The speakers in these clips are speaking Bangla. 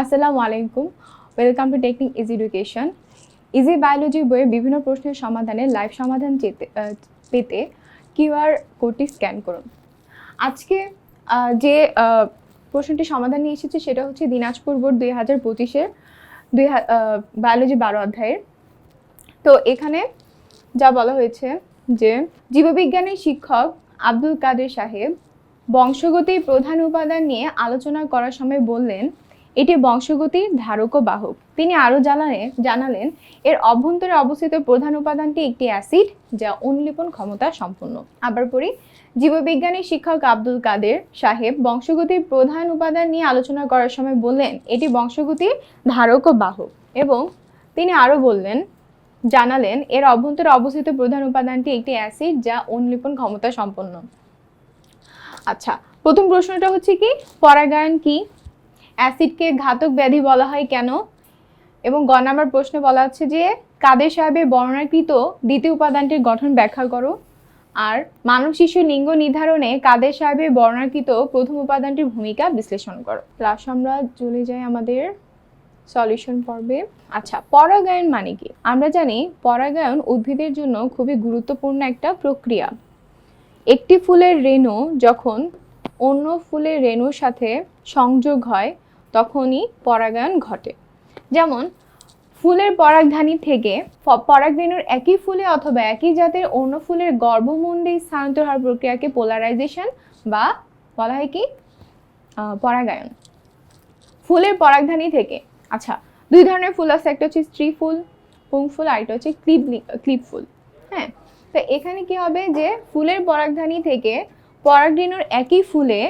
আসসালামু আলাইকুম welcome to technique easy education easy biology বইয়ের বিভিন্ন প্রশ্নের সমাধানে লাইভ সমাধান আহ, পেতে কিউআর কোডটি স্ক্যান করুন। আজকে যে প্রশ্নটি সমাধান নিয়ে এসেছে সেটা হচ্ছে দিনাজপুর বোর্ড দুই হাজার পঁচিশের দুই বায়োলজি বারো অধ্যায়ের। তো এখানে যা বলা হয়েছে যে জীববিজ্ঞানের শিক্ষক আব্দুল কাদের সাহেব বংশগতির প্রধান উপাদান নিয়ে আলোচনা করার সময় বললেন এটি বংশগতির ধারক ও বাহক। তিনি আরও জানালেন জানালেন, এর অভ্যন্তরে অবস্থিত প্রধান উপাদানটি একটি অ্যাসিড যা অনুলিপন ক্ষমতা সম্পন্ন। আবার পড়ি, জীববিজ্ঞানী শিক্ষক আব্দুল কাদের সাহেব বংশগতির প্রধান উপাদান নিয়ে আলোচনা করার সময় বললেন, এটি বংশগতির ধারক ও বাহক। এবং তিনি আরও বললেন জানালেন, এর অভ্যন্তরে অবস্থিত প্রধান উপাদানটি একটি অ্যাসিড যা অনুলিপন ক্ষমতা সম্পন্ন। আচ্ছা প্রথম প্রশ্নটা হচ্ছে কি? পরাগায়ন কি? অ্যাসিডকে ঘাতক ব্যাধি বলা হয় কেন? এবং গ নাম্বার প্রশ্নে বলা হচ্ছে যে, কাদের সাহেবের বর্ণনাকৃত দ্বিতীয় উপাদানটির গঠন ব্যাখ্যা করো? আর মানব শিশু লিঙ্গ নির্ধারণে কাদের সাহেবের বর্ণনাকৃত প্রথম উপাদানটির ভূমিকা বিশ্লেষণ করো। প্লাস আমরা চলে যাই আমাদের সলিউশন পর্বে। আচ্ছা পরাগায়ন মানে কি? আমরা জানি পরাগায়ন উদ্ভিদের জন্য খুবই গুরুত্বপূর্ণ একটা প্রক্রিয়া। একটি ফুলের রেণু যখন অন্য ফুলের রেণুর সাথে সংযোগ হয় তখনই পরাগায়ন ঘটে। যেমন, ফুলের পরাগধানী থেকে পরাগরেণুর একই ফুলে অথবা একই জাতের অন্য ফুলের গর্ভমুণ্ডে স্থানান্তর হওয়ার প্রক্রিয়াকে পোলারাইজেশন বা বলা হয় কি? পরাগায়ন। ফুলের পরাগধানী থেকে আচ্ছা দুই ধরনের ফুল আছে, একটা হচ্ছে স্ত্রী ফুল, পুং ফুল, আর একটা হচ্ছে ক্লিপ ক্লিপ ফুল। হ্যাঁ তো এখানে কি হবে যে, ফুলের পরাগধানী থেকে পরাগরেণুর একই ফুলে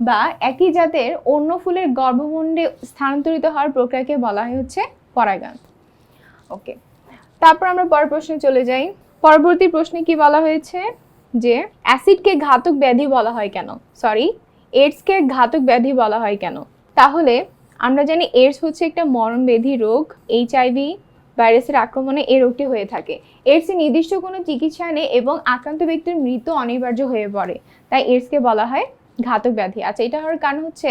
বা একই জাতের অন্য ফুলের গর্ভমুণ্ডে স্থানান্তরিত হওয়ার প্রক্রিয়াকে বলা হয় হচ্ছে পরাগায়ন। ওকে তারপর আমরা পরের প্রশ্নে চলে যাই। পরবর্তী প্রশ্নে কি বলা হয়েছে? যে অ্যাসিডকে ঘাতক ব্যাধি বলা হয় কেন? সরি এইডসকে ঘাতক ব্যাধি বলা হয় কেন? তাহলে আমরা জানি এইডস হচ্ছে একটা মরণব্যাধি রোগ এইচআইভি ভাইরাসের আক্রমণে এই রোগটি হয়ে থাকে। এইডসের নির্দিষ্ট কোনো চিকিৎসা নেই এবং আক্রান্ত ব্যক্তির মৃত্যু অনিবার্য হয়ে পড়ে। তাই এইডসকে বলা হয় ঘাতক ব্যাধি। আচ্ছা এটা হওয়ার কারণ হচ্ছে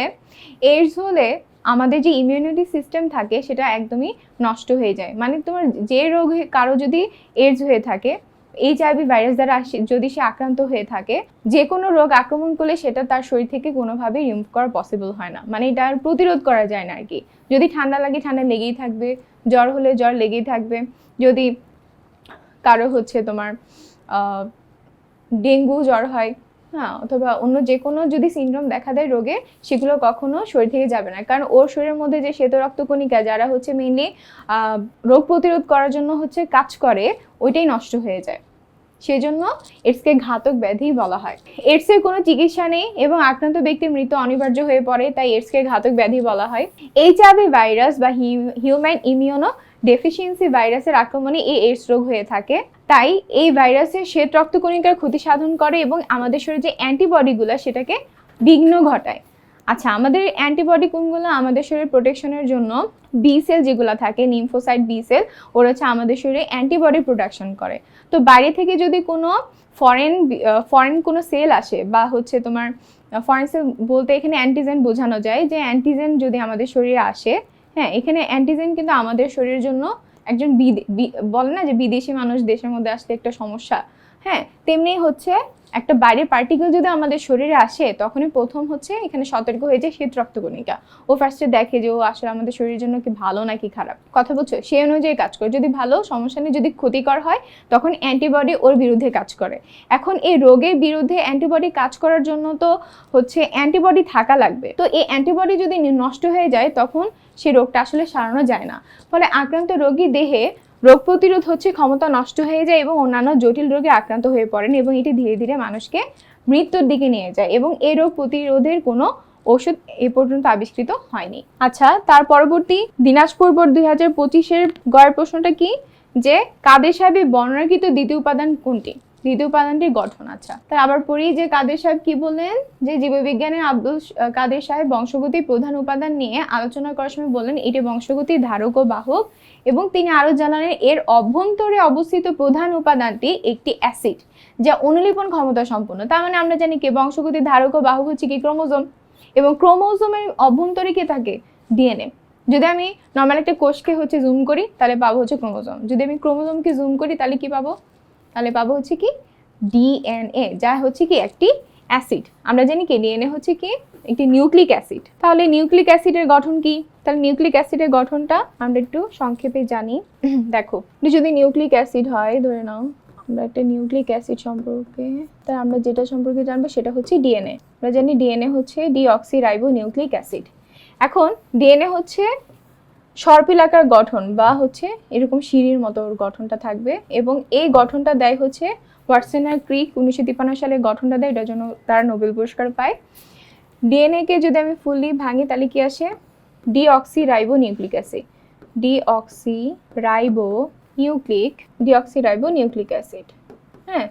এইডস হলে আমাদের যে ইমিউনিটি সিস্টেম থাকে, সেটা একদমই নষ্ট হয়ে যায়। মানে তোমার যে রোগ কারও যদি এইডস হয়ে থাকে এইচ এইচআইভি ভাইরাস দ্বারা যদি সে আক্রান্ত হয়ে থাকে, যে কোনো রোগ আক্রমণ করলে সেটা তার শরীর থেকে কোনোভাবেই রিমুভ করা পসিবল হয় না। মানে এটা আর প্রতিরোধ করা যায় না আর কি যদি ঠান্ডা লাগে, ঠান্ডা লেগেই থাকবে, জ্বর হলে জ্বর লেগেই থাকবে। যদি কারও হচ্ছে তোমার ডেঙ্গু জ্বর হয় হ্যাঁ অথবা অন্য যে কোনো যদি সিনড্রোম দেখা দেয় রোগে, সেগুলো কখনো শরীর থেকে যাবে না। কারণ ওর শরীরের মধ্যে যে শ্বেত রক্তকণিকা যারা হচ্ছে মেইনলি রোগ প্রতিরোধ করার জন্য হচ্ছে কাজ করে, ওইটাই নষ্ট হয়ে যায়। সেজন্য এডসকে ঘাতক ব্যাধি বলা হয়। এডসের কোনো চিকিৎসা নেই এবং আক্রান্ত ব্যক্তি মৃত্যু অনিবার্য হয়ে পড়ে, তাই এডসকে ঘাতক ব্যাধি বলা হয়। এইচআইভি ভাইরাস বা হিউম্যান ইমিউনো ডেফিসিয়েন্সি ভাইরাসের আক্রমণে এই এইডস রোগ হয়ে থাকে। তাই এই ভাইরাসের শ্বেত রক্তকণিকার ক্ষতি সাধন করে এবং আমাদের শরীরে যে অ্যান্টিবডিগুলো সেটাকে বিঘ্ন ঘটায়। আচ্ছা আমাদের অ্যান্টিবডি কোনগুলো? আমাদের শরীরের প্রোটেকশনের জন্য বি সেল যেগুলো থাকে নিমফোসাইট বি সেল ওরা হচ্ছে আমাদের শরীরে অ্যান্টিবডি প্রোডাকশন করে। তো বাইরে থেকে যদি কোনো ফরেন ফরেন কোনো সেল আসে বা হচ্ছে তোমার ফরেন সেল বলতে এখানে অ্যান্টিজেন বোঝানো যায় যে অ্যান্টিজেন যদি আমাদের শরীরে আসে হ্যাঁ এখানে অ্যান্টিজেন কিন্তু আমাদের শরীরের জন্য একজন বলে না যে বিদেশি মানুষ দেশের মধ্যে আসলে একটা সমস্যা। হ্যাঁ তেমনি হচ্ছে একটা বাইরের পার্টিকেল যদি আমাদের শরীরে আসে, তখনই প্রথম হচ্ছে এখানে সতর্ক হয়ে যায় শীত রক্তকণিকা ও ফার্স্টে দেখে যে ও আসলে আমাদের শরীরের জন্য কি ভালো নাকি খারাপ। কথা বলছো? সেই অনুযায়ী কাজ করে। যদি ভালো, সমস্যা নেই। যদি ক্ষতিকর হয়, তখন অ্যান্টিবডি ওর বিরুদ্ধে কাজ করে। এখন এই রোগের বিরুদ্ধে অ্যান্টিবডি কাজ করার জন্য তো হচ্ছে অ্যান্টিবডি থাকা লাগবে। তো এই অ্যান্টিবডি যদি নষ্ট হয়ে যায়, তখন সেই রোগটা আসলে সারানো যায় না। ফলে আক্রান্ত রোগী দেহে রোগ প্রতিরোধ হচ্ছে, ক্ষমতা নষ্ট হয়ে যায় এবং অন্যান্য জটিল রোগে আক্রান্ত হয়ে পড়েন এবং এটি ধীরে ধীরে মানুষকে মৃত্যুর দিকে নিয়ে যায় এবং এই রোগ প্রতিরোধের কোনো ওষুধ এ পর্যন্ত আবিষ্কৃত হয়নি। আচ্ছা তার পরবর্তী দিনাজপুর বোর্ড দুই হাজার পঁচিশের গয়ের প্রশ্নটা কি? যে কাদের সাহেবের বর্ণনাকৃত দ্বিতীয় উপাদান কোনটি? দ্বিতীয় উপাদানটির গঠন আচ্ছা। তাই আবার পড়ি যে কাদের সাহেব কি বললেন? যে জীববিজ্ঞানের আব্দুল কাদের সাহেব বংশগতির প্রধান উপাদান নিয়ে আলোচনা করার সময় বললেন, এটি বংশগতির ধারক ও বাহক এবং তিনি আরও জানালেন, এর অভ্যন্তরে অবস্থিত প্রধান উপাদানটি একটি অ্যাসিড, যা অনুলিপন ক্ষমতা সম্পন্ন। তার মানে আমরা জানি কি? বংশগতির ধারক ও বাহক হচ্ছে কি? ক্রোমোজোম। এবং ক্রোমোজোমের অভ্যন্তরে কে থাকে? ডিএনএ। যদি আমি নর্মাল একটা কোষকে হচ্ছে জুম করি, তাহলে পাবো হচ্ছে ক্রোমোজোম। যদি আমি ক্রোমোজোমকে জুম করি, তাহলে কি পাবো? তাহলে পাবো হচ্ছে কি ডিএনএ, যা হচ্ছে কি একটি অ্যাসিড। আমরা জানি কি ডিএনএ হচ্ছে কি একটি নিউক্লিক অ্যাসিড। তাহলে নিউক্লিক অ্যাসিডের গঠন কি? তাহলে নিউক্লিক অ্যাসিডের গঠনটা আমরা একটু সংক্ষেপে জানি। দেখো, যদি নিউক্লিক অ্যাসিড হয়, ধরে নাও, আমরা একটা নিউক্লিক অ্যাসিড সম্পর্কে তাই আমরা যেটা সম্পর্কে জানব সেটা হচ্ছে ডিএনএ। আমরা জানি ডিএনএ হচ্ছে ডিঅক্সিরাইবো নিউক্লিক অ্যাসিড। এখন ডিএনএ হচ্ছে সর্পিলাকার গঠন বা হচ্ছে এরকম সিঁড়ির মতো গঠনটা থাকবে এবং এই গঠনটা দেয় হচ্ছে ওয়াটসেনার ক্রিক উনিশশো তিপ্পান্ন সালে গঠনটা দেয়, এটার জন্য তারা নোবেল পুরস্কার পায়। ডিএনএকে যদি আমি ফুললি ভাঙি তাহলে কি আসে? Deoxyribonucleic acid. Deoxyribonucleic deoxyribonucleic acid. হ্যাঁ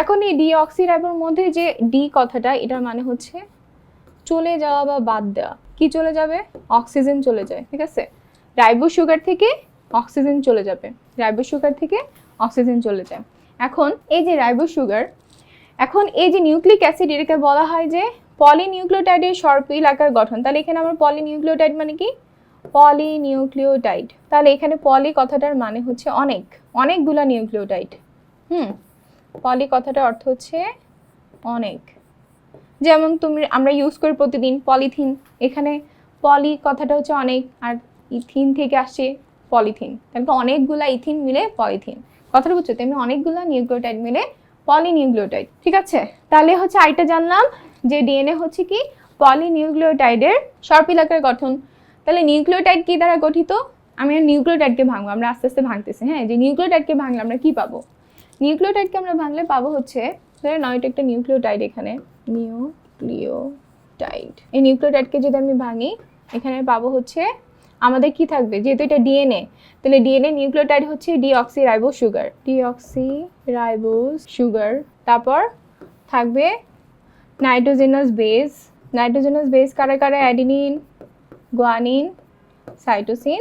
এখন এই ডিঅক্সি রাইবোর মধ্যে যে ডি কথাটা, এটার মানে হচ্ছে চলে যাওয়া বা বাদ দেওয়া। কি চলে যাবে? অক্সিজেন চলে যায়, ঠিক আছে? রাইবো সুগার থেকে অক্সিজেন চলে যাবে। রাইবো সুগার থেকে অক্সিজেন চলে যায়। এখন এই যে রাইবো সুগার, এখন এই যে নিউক্লিক অ্যাসিড, এটাকে বলা হয় যে পলিনিউক্লিওটাইডের সর্পিল আকার গঠন। তাহলে এখানে আমার পলিনিউক্লিওটাইড মানে কি? পলিনিউক্লিওটাইড। তাহলে এখানে পলি কথাটার মানে হচ্ছে অনেক, অনেকগুলা নিউক্লিওটাইড। হুম, পলি কথাটার অর্থ হচ্ছে অনেক। যেমন তুমি, আমরা ইউজ করি প্রতিদিন পলিথিন। এখানে পলি কথাটা হচ্ছে অনেক, আর ইথিন থেকে আসছে পলিথিন। তাহলে অনেকগুলা ইথিন মিলে পলিথিন। কথাটা বুঝছ? তেমনি অনেকগুলা নিউক্লিওটাইড মিলে পলিনিউক্লিওটাইড। ঠিক আছে? তাহলে হচ্ছে আইটা জানলাম যে ডিএনএ হচ্ছে কি? পলিনিউক্লিওটাইডের সর্পিলাকার গঠন। তাহলে নিউক্লিওটাইড কি দ্বারা গঠিত? আমি নিউক্লিওটাইডকে ভাঙবো, আমরা আস্তে আস্তে ভাঙতেছি হ্যাঁ? যে নিউক্লিওটাইডকে ভাঙলে আমরা কি পাবো? নিউক্লিওটাইডকে আমরা ভাঙলে পাবো হচ্ছে ধরে নাও এটা একটা নিউক্লিওটাইড এখানে, নিউক্লিওটাইড। এই নিউক্লিওটাইডকে যদি আমি ভাঙি, এখানে পাবো হচ্ছে আমাদের কি থাকবে? যেহেতু এটা ডিএনএ তাহলে ডিএনএ নিউক্লিওটাইড হচ্ছে deoxyribo sugar deoxyribose sugar তারপর থাকবে নাইট্রোজেনাস বেস নাইট্রোজেনাস বেস কারা কারা? অ্যাডিনিন গুয়ানিন সাইটোসিন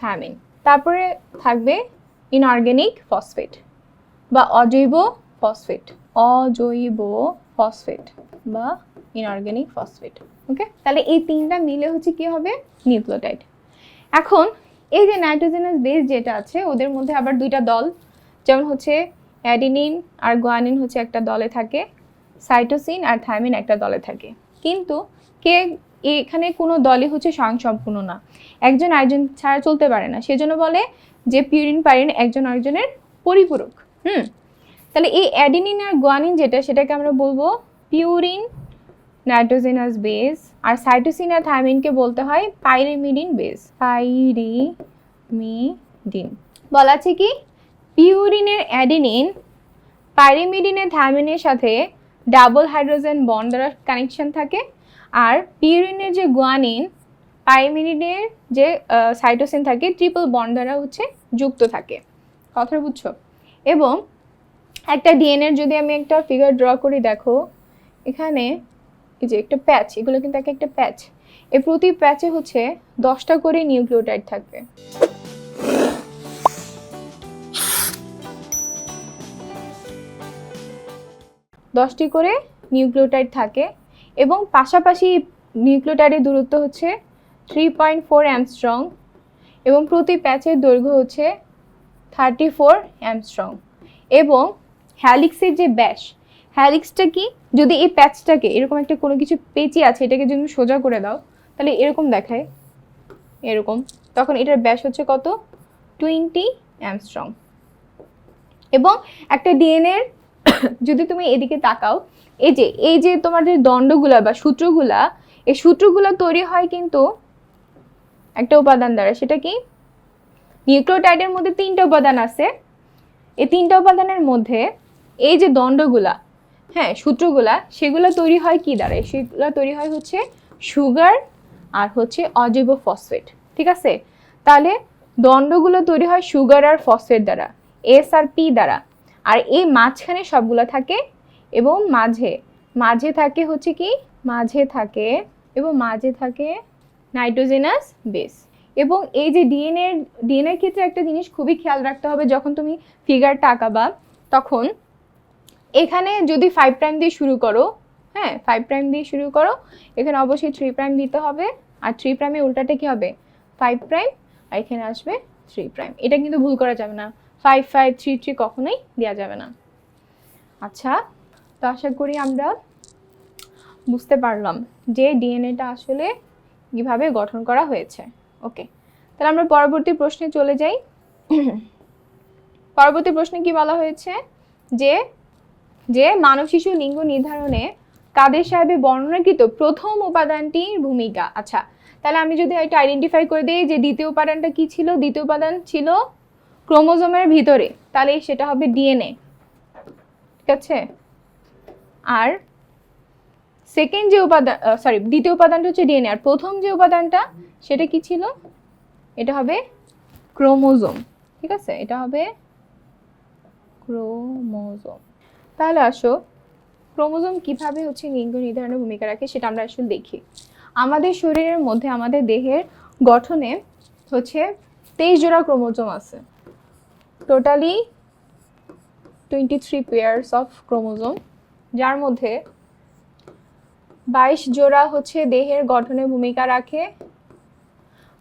থ্যামিন তারপরে থাকবে ইনঅর্গ্যানিক ফসফেট বা অজৈব ফসফেট অজৈব ফসফেট বা ইনঅর্গ্যানিক ফসফেট ওকে তাহলে এই তিনটা মিলে হচ্ছে কি হবে? নিউক্লিওটাইড। এখন এই যে নাইট্রোজেনাস বেস যেটা আছে, ওদের মধ্যে আবার দুইটা দল, যেমন হচ্ছে অ্যাডিনিন আর গোয়ানিন হচ্ছে একটা দলে থাকে সাইটোসিন আর থাইমিন একটা দলে থাকে। কিন্তু কে এখানে কোনো দলই হচ্ছে স্বয়ংসম্পূর্ণ না। একজন আরেকজন ছাড়া চলতে পারে না। সেজন্য বলে যে পিউরিন পাইরিন একজন আরেকজনের পরিপূরক। হুম? তাহলে এই অ্যাডিনিন আর গোয়ানিন যেটা, সেটাকে আমরা বলব পিউরিন নাইট্রোজেনাস বেস আর সাইটোসিন আর থাইমিনকে বলতে হয় পাইরিমিডিন বেস। পাইরিমিডিন। বলা আছে কি? পিউরিনের অ্যাডিনিন পাইরিমিডিনের থাইমিনের সাথে ডাবল হাইড্রোজেন বন্ড দ্বারা কানেকশন থাকে আর পিউরিনের যে গুয়ানিন পাইমিডিনের যে সাইটোসিন থাকে, ট্রিপল বন্ড দ্বারা হচ্ছে যুক্ত থাকে। কথা বুঝছ? এবং একটা ডিএনএর যদি আমি একটা ফিগার ড্র করি, দেখো, এখানে এই যে একটা প্যাচ, এগুলো কিন্তু এক একটা প্যাচ। এই প্রতি প্যাচে হচ্ছে দশটা করে নিউক্লিওটাইড থাকবে। দশটি করে নিউক্লিওটাইড থাকে এবং পাশাপাশি নিউক্লিওটাইডের দূরত্ব হচ্ছে থ্রি পয়েন্ট ফোর অ্যামস্ট্রং এবং প্রতি প্যাচের দৈর্ঘ্য হচ্ছে থার্টি ফোর অ্যামস্ট্রং এবং হ্যালিক্সের যে ব্যাস হ্যালিক্সটা কি? যদি এই প্যাচটাকে এরকম একটা কোনো কিছু পেঁচি আছে, এটাকে যদি সোজা করে দাও, তাহলে এরকম দেখায়। এরকম। তখন এটার ব্যাস হচ্ছে কত? টোয়েন্টি অ্যামস্ট্রং এবং একটা ডিএনএর যদি তুমি এদিকে তাকাও, এই যে এই যে তোমার যে দণ্ডগুলা বা সূত্রগুলা, এই সূত্রগুলা তৈরি হয় কিন্তু একটা উপাদান দ্বারা। সেটা কি? নিউক্লিওটাইডের মধ্যে তিনটা উপাদান আছে। এই তিনটা উপাদানের মধ্যে এই যে দণ্ডগুলা হ্যাঁ সূত্রগুলা, সেগুলো তৈরি হয় কি দ্বারা? সেগুলো তৈরি হয় হচ্ছে সুগার আর হচ্ছে অজৈব ফসফেট, ঠিক আছে? তাহলে দণ্ডগুলো তৈরি হয় সুগার আর ফসফেট দ্বারা, এস আর পি দ্বারা, আর এই মাঝখানে সবগুলো থাকে এবং মাঝে মাঝে থাকে হচ্ছে কি? মাঝে থাকে, এবং মাঝে থাকে নাইট্রোজেনাস বেস, এবং এই যে ডিএনএ ডিএনএর ক্ষেত্রে একটা জিনিস খুবই খেয়াল রাখতে হবে, যখন তুমি ফিগারটা আঁকাবা তখন এখানে যদি ফাইভ প্রাইম দিয়ে শুরু করো হ্যাঁ ফাইভ প্রাইম দিয়ে শুরু করো, এখানে অবশ্যই থ্রি প্রাইম দিতে হবে। আর থ্রি প্রাইমে উল্টাটা কি হবে? ফাইভ প্রাইম আর এখানে আসবে থ্রি প্রাইম এটা কিন্তু ভুল করা যাবে না। ফাইভ ফাইভ থ্রি থ্রি কখনোই দেওয়া যাবে না। আচ্ছা তো আশা করি আমরা বুঝতে পারলাম যে ডিএনএটা আসলে কীভাবে গঠন করা হয়েছে। ওকে তাহলে আমরা পরবর্তী প্রশ্নে চলে যাই। পরবর্তী প্রশ্নে কি বলা হয়েছে? যে যে মানব শিশু লিঙ্গ নির্ধারণে কাদের সাহেবের বর্ণনাকৃত প্রথম উপাদানটির ভূমিকা। আচ্ছা তাহলে আমি যদি এটা আইডেন্টিফাই করে দিই যে দ্বিতীয় উপাদানটা কি ছিল? দ্বিতীয় উপাদান ছিল ক্রোমোজোমের ভিতরে। তাহলে সেটা হবে ডিএনএ। ঠিক আছে? আর সেকেন্ড যে উপাদান সরি দ্বিতীয় উপাদানটা হচ্ছে ডিএনএ। আর প্রথম যে উপাদানটা, সেটা কি ছিল? এটা হবে ক্রোমোজোম। ঠিক আছে? এটা হবে ক্রোমোজোম। তাহলে আসো। ক্রোমোজোম কীভাবে হচ্ছে লিঙ্গ নির্ধারণে ভূমিকা রাখে সেটা আমরা আসলে দেখি। আমাদের শরীরের মধ্যে, আমাদের দেহের গঠনে হচ্ছে তেইশ জোড়া ক্রোমোজোম আছে। Totally twenty three pairs of chromosome, যার মধ্যে বাইশ জোড়া হচ্ছে দেহের গঠনে ভূমিকা রাখে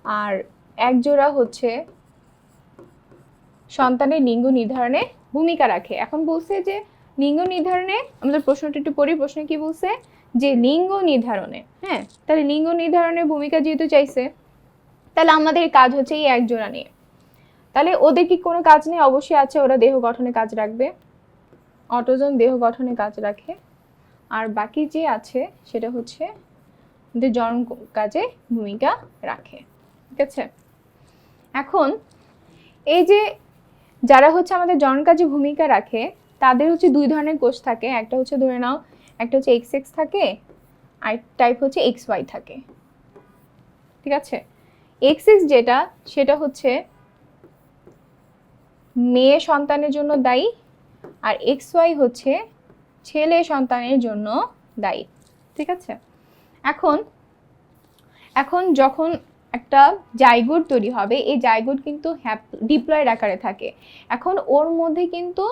আর এক জোড়া হচ্ছে সন্তানের লিঙ্গ নির্ধারণে ভূমিকা রাখে। এখন বলছে যে লিঙ্গ নির্ধারণে, আমাদের প্রশ্নটা একটু পড়ি, প্রশ্ন কি বলছে? যে লিঙ্গ নির্ধারণে হ্যাঁ? তাহলে লিঙ্গ নির্ধারণের ভূমিকা যেহেতু চাইছে, তাহলে আমাদের কাজ হচ্ছে এই এক জোড়া নিয়ে। তাহলে ওদের কি কোনো কাজ নেই? অবশ্যই আছে, ওরা দেহ গঠনে কাজ রাখবে। অটোজন দেহ গঠনে কাজ রাখে। আর বাকি যে আছে, সেটা হচ্ছে ওদের জন্ম কাজে ভূমিকা রাখে। ঠিক আছে? এখন, এই যে যারা হচ্ছে আমাদের জন কাজে ভূমিকা রাখে তাদের হচ্ছে দুই ধরনের কোষ থাকে। একটা হচ্ছে ধরে নাও, একটা হচ্ছে এক্স এক্স থাকে, আর টাইপ হচ্ছে এক্স ওয়াই থাকে। ঠিক আছে? এক্স এক্স যেটা, সেটা হচ্ছে মেয়ে সন্তানের জন্য দায়ী, আর এক্স ওয়াই হচ্ছে ছেলে সন্তানের জন্য দায়ী। ঠিক আছে? এখন এখন যখন একটা জাইগোট তৈরি হবে, এই জাইগোট কিন্তু হ্যাপ, ডিপ্লয়েড আকারে থাকে। এখন ওর মধ্যে কিন্তু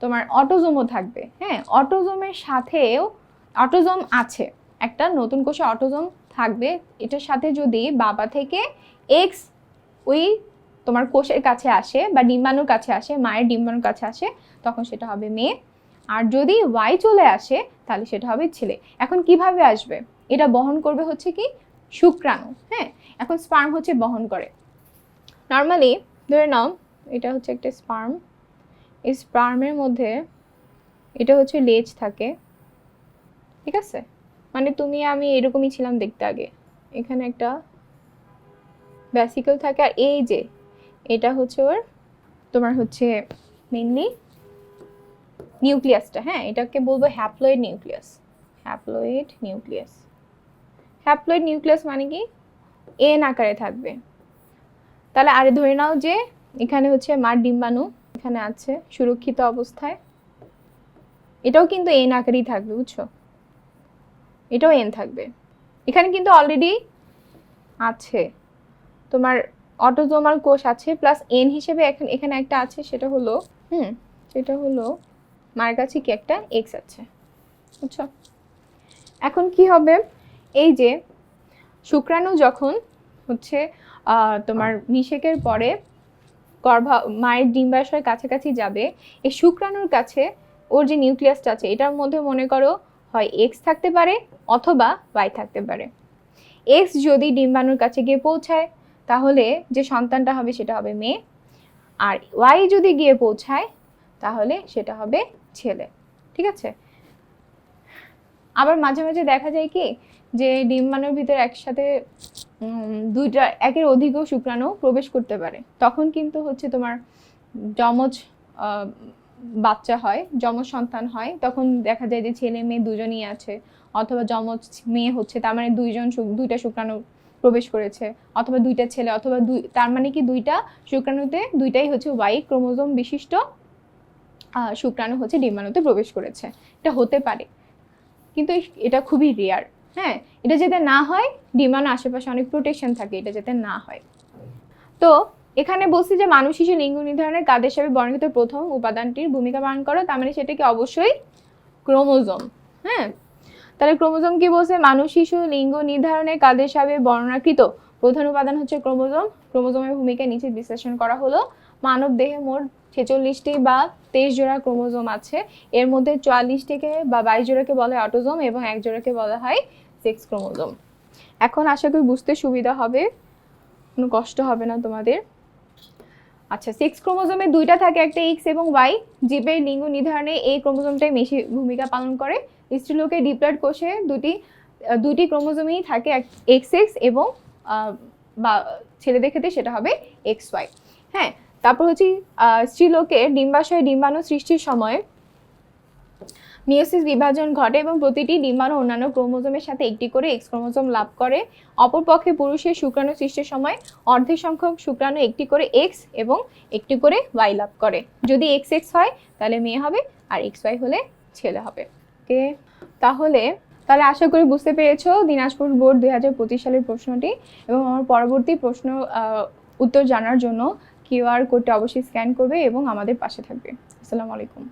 তোমার অটোজোমও থাকবে হ্যাঁ? অটোজোমের সাথেও অটোজোম আছে। একটা নতুন কোষে অটোজোম থাকবে। এটার সাথে যদি বাবা থেকে এক্স ওই তোমার কোষের কাছে আসে বা ডিম্বাণুর কাছে আসে, মায়ের ডিম্বাণুর কাছে আসে, তখন সেটা হবে মেয়ে। আর যদি ওয়াই চলে আসে, তাহলে সেটা হবে ছেলে। এখন কীভাবে আসবে? এটা বহন করবে হচ্ছে কি? শুক্রাণু হ্যাঁ? এখন স্পার্ম হচ্ছে বহন করে। নর্মালি ধরে নাও, এটা হচ্ছে একটা স্পার্ম স্পার্মের মধ্যে এটা হচ্ছে লেজ থাকে। ঠিক আছে? মানে তুমি, আমি এরকমই ছিলাম দেখতে আগে। এখানে একটা ভ্যাসিকল থাকে, আর এই যে, এটা হচ্ছে ওর, তোমার হচ্ছে মেনলি নিউক্লিয়াসটা হ্যাঁ? এটাকে বলব haploid nucleus haploid nucleus haploid nucleus মানে কি? এন আকারে থাকবে। তাহলে আরে ধরে নাও যে, এখানে হচ্ছে মার ডিম্বাণু এখানে আছে সুরক্ষিত অবস্থায়। এটাও কিন্তু এন আকারেই থাকবে বুঝছ? এটাও এন থাকবে। এখানে কিন্তু অলরেডি আছে। তোমার অটোজোমাল কোষ আছে প্লাস এন হিসেবে এখানে এখানে একটা আছে সেটা হলো হুম সেটা হলো মার কাছে কি একটা এক্স আছে বুঝছ? এখন কি হবে? এই যে শুক্রাণু যখন হচ্ছে তোমার নিষেকের পরে গর্ভা, মায়ের ডিম্বাশয়ের কাছাকাছি যাবে। এই শুক্রাণুর কাছে ওর যে নিউক্লিয়াসটা আছে, এটার মধ্যে মনে করো হয় এক্স থাকতে পারে অথবা ওয়াই থাকতে পারে। এক্স যদি ডিম্বাণুর কাছে গিয়ে পৌঁছায়, তাহলে যে সন্তানটা হবে সেটা হবে মেয়ে। আর ওয়াই যদি গিয়ে পৌঁছায়, তাহলে সেটা হবে ছেলে। ঠিক আছে? আবার মাঝে মাঝে দেখা যায় কি যে ডিম্বাণুর ভিতরে একসাথে দুইটা, একের অধিকও শুক্রাণু প্রবেশ করতে পারে। তখন কিন্তু হচ্ছে তোমার যমজ বাচ্চা হয়, যমজ সন্তান হয়। তখন দেখা যায় যে ছেলে মেয়ে দুজনই আছে, অথবা যমজ মেয়ে হচ্ছে, তার মানে দুইজন দুইটা শুক্রাণু প্রবেশ করেছে, অথবা দুইটা ছেলে, অথবা দুই, তার মানে কি দুইটা শুক্রাণুতে, দুইটাই হচ্ছে ওয়াই ক্রোমোজোম বিশিষ্ট শুক্রাণু হচ্ছে ডিম্বাণুতে প্রবেশ করেছে। এটা হতে পারে। কিন্তু এটা খুবই রেয়ার হ্যাঁ? এটা যাতে না হয় ডিমান্ড আশেপাশে অনেক প্রোটেকশন থাকে, এটা যাতে না হয়। তো এখানে বলছি যে মানুষ শিশু লিঙ্গ নির্ধারণের কাদের হিসাবে বর্ণিত প্রথম উপাদানটির ভূমিকা পালন করো, তার মানে সেটাকে অবশ্যই ক্রোমোজোম হ্যাঁ? তাহলে ক্রোমোজোম কি বলছে? মানুষ শিশু লিঙ্গ নির্ধারণের কাদের হিসাবে বর্ণনাকৃত প্রধান উপাদান হচ্ছে ক্রোমোজোম। ক্রোমোজোমের ভূমিকা নিচে বিশ্লেষণ করা হলো। মানব দেহে মোট ছেচল্লিশটি বা তেইশ জোড়া ক্রোমোজোম আছে। এর মধ্যে চুয়াল্লিশটিকে বা বাইশ জোড়াকে বলা হয় অটোজোম এবং এক জোড়াকে বলা হয় সেক্স ক্রোমোজোম। এখন আশা করি বুঝতে সুবিধা হবে। কোনো কষ্ট হবে না তোমাদের। আচ্ছা সেক্স ক্রোমোজোমে দুইটা থাকে, একটা এক্স এবং ওয়াই জীবের লিঙ্গ নির্ধারণে এই ক্রোমোজোমটাই বেশি ভূমিকা পালন করে। স্ত্রীলোকের ডিপ্লয়েড কোষে দুটি দুটি ক্রোমোজোমই থাকে এক্স এক্স এবং বা ছেলেদের ক্ষেত্রে সেটা হবে এক্স ওয়াই হ্যাঁ তারপর হচ্ছে আহ, স্ত্রীলোকের ডিম্বাশয় ডিম্বাণু সৃষ্টির সময় মিওসিস বিভাজন ঘটে এবং প্রতিটি ডিম্বাণু অন্যান্য ক্রোমোজোমের সাথে একটি করে এক্স ক্রোমোজোম লাভ করে। অপরপক্ষে পুরুষের শুক্রাণু সৃষ্টির সময় অর্ধেক সংখ্যক শুক্রাণু একটি করে এক্স এবং একটি করে ওয়াই লাভ করে। যদি এক্স এক্স হয় তাহলে মেয়ে হবে আর এক্স ওয়াই হলে ছেলে হবে। ওকে? তাহলে তাহলে আশা করি বুঝতে পেরেছ দিনাজপুর বোর্ড দুই হাজার পঁচিশ সালের প্রশ্নটি এবং আমার পরবর্তী প্রশ্ন উত্তর জানার জন্য। কিউআর কোডটা অবশ্যই স্ক্যান করবে এবং আমাদের পাশে থাকবে। আসসালামু আলাইকুম।